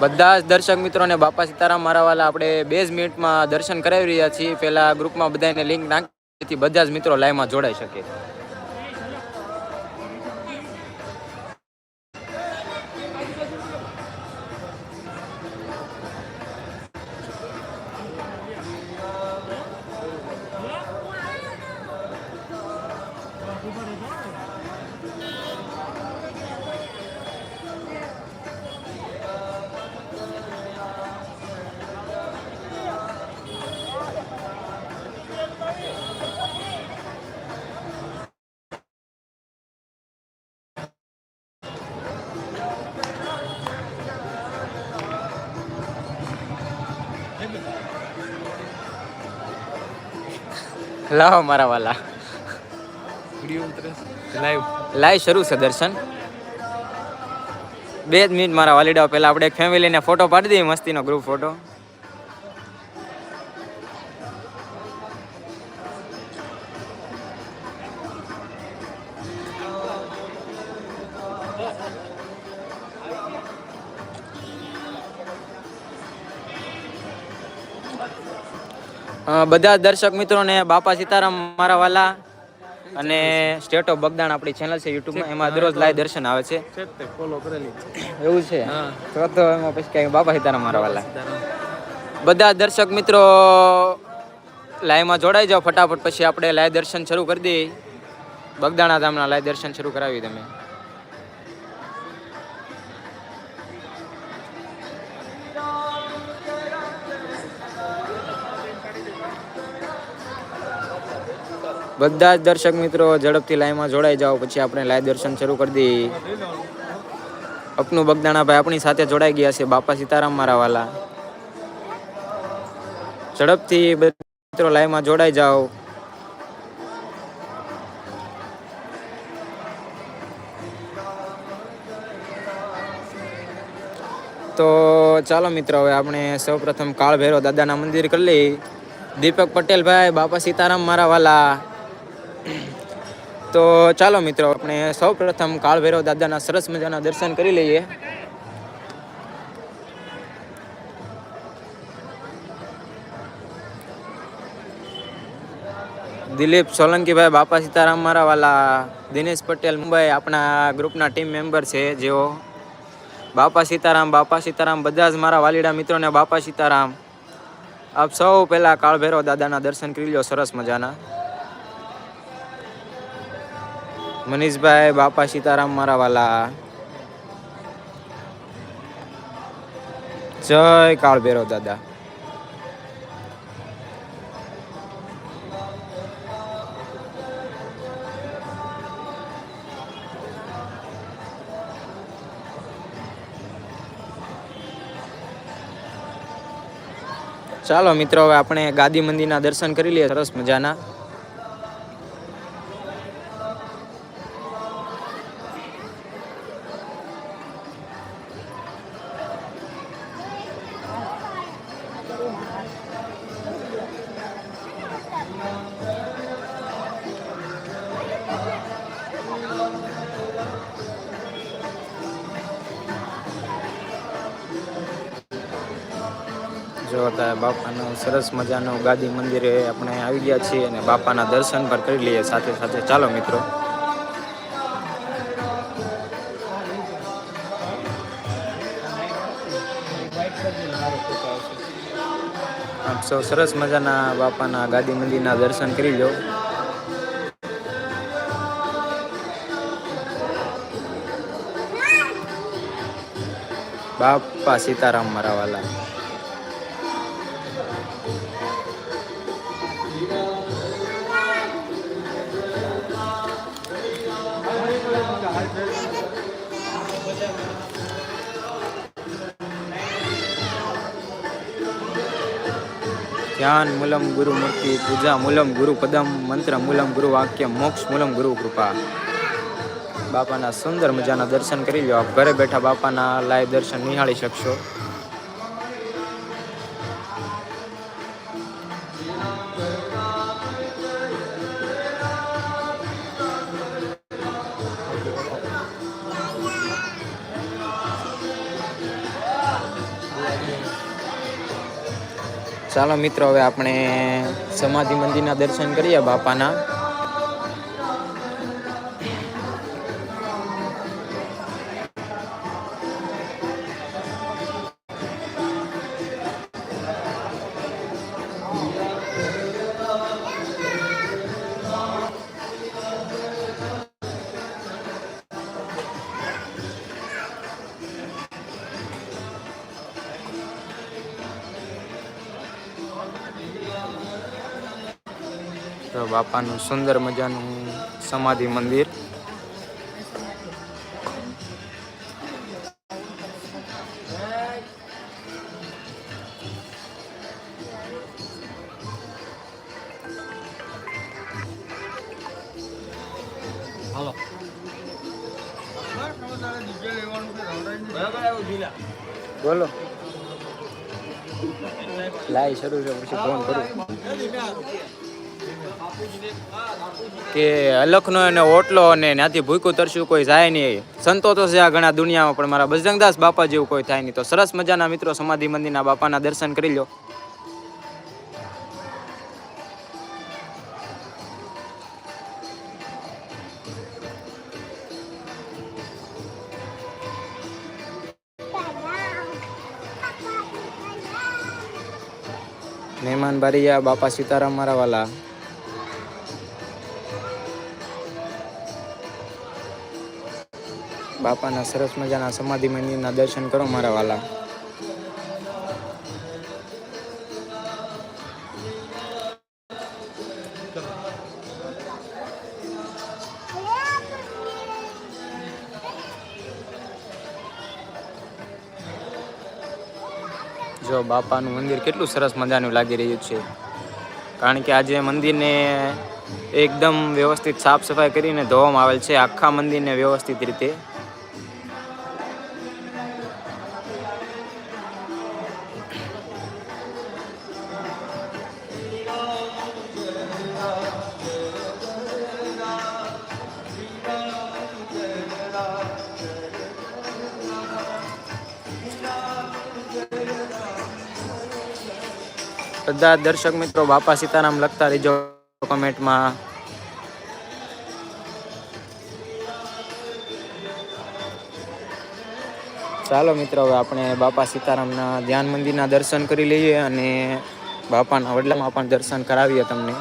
બધા જ દર્શક મિત્રોને બાપા સીતારામ મારાવાલા આપણે બે જ મિનિટમાં દર્શન કરાવી રહ્યા છીએ. પહેલા ગ્રુપમાં બધાને લિંક નાખી બધા જ મિત્રો લાઈવમાં જોડાઈ શકે. લાવો મારા વાલા. લાઈવ લાઈવ શરૂ છે દર્શન. બે જ મિનિટ મારા વાલીડાઓ પહેલાં આપણે એક ફેમિલીને ફોટો પાડી દઈએ મસ્તીનો ગ્રુપ ફોટો બધા દર્શક મિત્રોને બાપા સીતારામ મારા વાલા અને સ્ટેટ ઓફ બગદાણ આપણી ચેનલ છે યુટ્યુબમાં એમાં દરરોજ લાઈવ દર્શન આવે છે. એવું છે? હા. તો તો એમાં પછી કઈ બાપા સીતારામ મારા વાલા. બધા દર્શક મિત્રો લાઈવમાં જોડાઈ જાઓ ફટાફટ. પછી આપણે લાઈવ દર્શન શરૂ કરી દઈએ. બગદાણા ધામના લાઈવ દર્શન શરૂ કરાવી તમે. બધા જ દર્શક મિત્રો ઝડપથી લાઈવમાં જોડાઈ જાઓ, પછી આપણે લાઈવ દર્શન શરૂ કરી દઈએ. અપનું બગદાણા ભાઈ આપણી સાથે જોડાઈ ગયા છે, બાપા સીતારામ મારા વાલા. ઝડપથી મિત્રો લાઈવમાં જોડાઈ જાઓ. તો ચાલો મિત્રો, હવે આપણે સૌપ્રથમ કાળ ભૈરવ દાદાના મંદિર કરી લઈએ. દીપક પટેલભાઈ, બાપા સીતારામ મારા વાલા. તો ચાલો મિત્રો, આપણે સૌ પ્રથમ કાળભૈરવ દાદાના સરસ મજાના દર્શન કરી લઈએ. દિલીપ સોલંકીભાઈ, બાપા સીતારામ મારા વાલા, દિનેશ પટેલ, મુંબઈ આપણા ગ્રુપના ટીમ મેમ્બર છે જેઓ. બાપા સીતારામ બાપા સીતારામ, બધા જ મારા વાલીડા મિત્રોને બાપા સીતારામ. આપ સૌ પહેલાં કાળભૈરવ દાદાના દર્શન કરી લો સરસ મજાના. મનીષભાઈ, બાપા સીતારામ મારા વાલા. જય કાળ ભૈરવ દાદા. ચાલો મિત્રો, હવે આપણે ગાદી મંદિરના દર્શન કરી લઈએ. સરસ મજાના. જો બાપાનું સરસ મજાનું ગાદી મંદિરે આપણે આવી ગયા છીએ અને બાપાના દર્શન પણ કરી લઈએ સાથે સાથે. ચાલો મિત્રો. સૌ સરસ મજાના બાપાના ગાદી મંદિરના દર્શન કરી લો. બાપા સીતારામ મારા વાલા. ધ્યાન મૂલમ ગુરુ મૂર્તિ પૂજા મૂલમ ગુરુ પદમ મંત્ર મૂલમ ગુરુ વાક્ય મોક્ષ મૂલમ ગુરુ કૃપા. બાપાના સુંદર મજાના દર્શન કરી લો આપ ઘરે બેઠા બાપાના લાઈવ દર્શન નિહાળી શકશો. ચાલો મિત્રો હવે આપણે સમાધિ મંદિરના દર્શન કરીએ બાપાના. તો બાપાનું સુંદર મજાનું સમાધિ મંદિર. બોલો. લાઈ શરૂ છે પછી ફોન કરું. કે અલખનો અને ઓટલો અને ત્યાંથી ભૂખ્યું તરશું કોઈ જાય નહીં. સંતો તો છે આ ઘણા દુનિયામાં, પણ મારા બજરંગદાસ બાપા જેવું કોઈ થાય નહીં. તો સરસ મજાના મિત્રો સમાધિ મંદિરના બાપાના દર્શન કરી લો મહેમાન બારીયા, બાપા સીતારામ મારા વાલા. બાપાના સરસ મજાના સમાધિ મંદિરના દર્શન કરો મારા વાલા. જો બાપાનું મંદિર કેટલું સરસ મજાનું લાગી રહ્યું છે. કારણ કે આજે મંદિરને એકદમ વ્યવસ્થિત સાફ સફાઈ કરીને ધોવામાં આવેલ છે. આખા મંદિરને વ્યવસ્થિત રીતે બધા દર્શક મિત્રો બાપા સીતારામ લખતા રહેજો કોમેન્ટમાં ચાલો મિત્રો, હવે આપણે બાપા સીતારામના ધ્યાન મંદિરના દર્શન કરી લઈએ અને બાપાના વડલામાં પણ દર્શન કરાવીએ તમને.